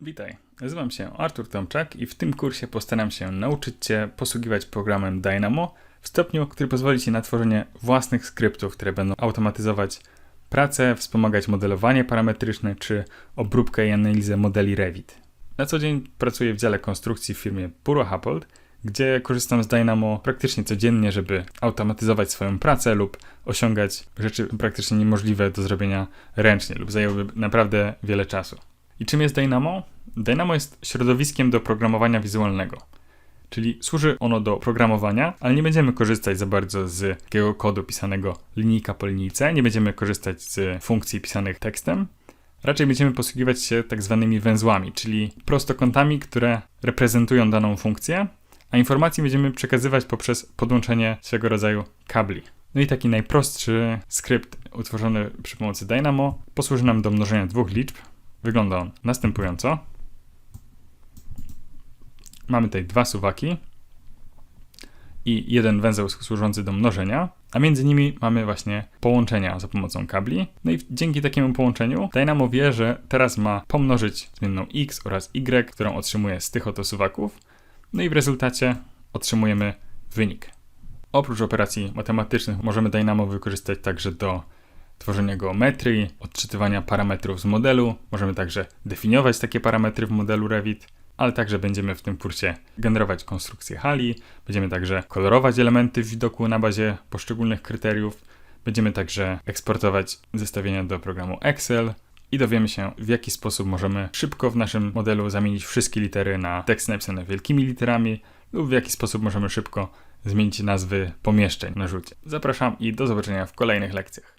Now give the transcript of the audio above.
Witaj, nazywam się Artur Tomczak i w tym kursie postaram się nauczyć Cię posługiwać programem Dynamo w stopniu, który pozwoli Ci na tworzenie własnych skryptów, które będą automatyzować pracę, wspomagać modelowanie parametryczne czy obróbkę i analizę modeli Revit. Na co dzień pracuję w dziale konstrukcji w firmie Puro Happold, gdzie korzystam z Dynamo praktycznie codziennie, żeby automatyzować swoją pracę lub osiągać rzeczy praktycznie niemożliwe do zrobienia ręcznie lub zajęłyby naprawdę wiele czasu. I czym jest Dynamo? Dynamo jest środowiskiem do programowania wizualnego. Czyli służy ono do programowania, ale nie będziemy korzystać za bardzo z takiego kodu pisanego linijka po linijce, nie będziemy korzystać z funkcji pisanych tekstem. Raczej będziemy posługiwać się tak zwanymi węzłami, czyli prostokątami, które reprezentują daną funkcję, a informacji będziemy przekazywać poprzez podłączenie swego rodzaju kabli. No i taki najprostszy skrypt utworzony przy pomocy Dynamo posłuży nam do mnożenia dwóch liczb, Wygląda on następująco. Mamy tutaj dwa suwaki i jeden węzeł służący do mnożenia, a między nimi mamy właśnie połączenia za pomocą kabli. No i dzięki takiemu połączeniu Dynamo wie, że teraz ma pomnożyć zmienną x oraz y, którą otrzymuje z tych oto suwaków. No i w rezultacie otrzymujemy wynik. Oprócz operacji matematycznych możemy Dynamo wykorzystać także do tworzenia geometrii, odczytywania parametrów z modelu. Możemy także definiować takie parametry w modelu Revit, ale także będziemy w tym kursie generować konstrukcję hali, będziemy także kolorować elementy w widoku na bazie poszczególnych kryteriów, będziemy także eksportować zestawienia do programu Excel i dowiemy się, w jaki sposób możemy szybko w naszym modelu zamienić wszystkie litery na teksty napisane wielkimi literami lub w jaki sposób możemy szybko zmienić nazwy pomieszczeń na rzucie. Zapraszam i do zobaczenia w kolejnych lekcjach.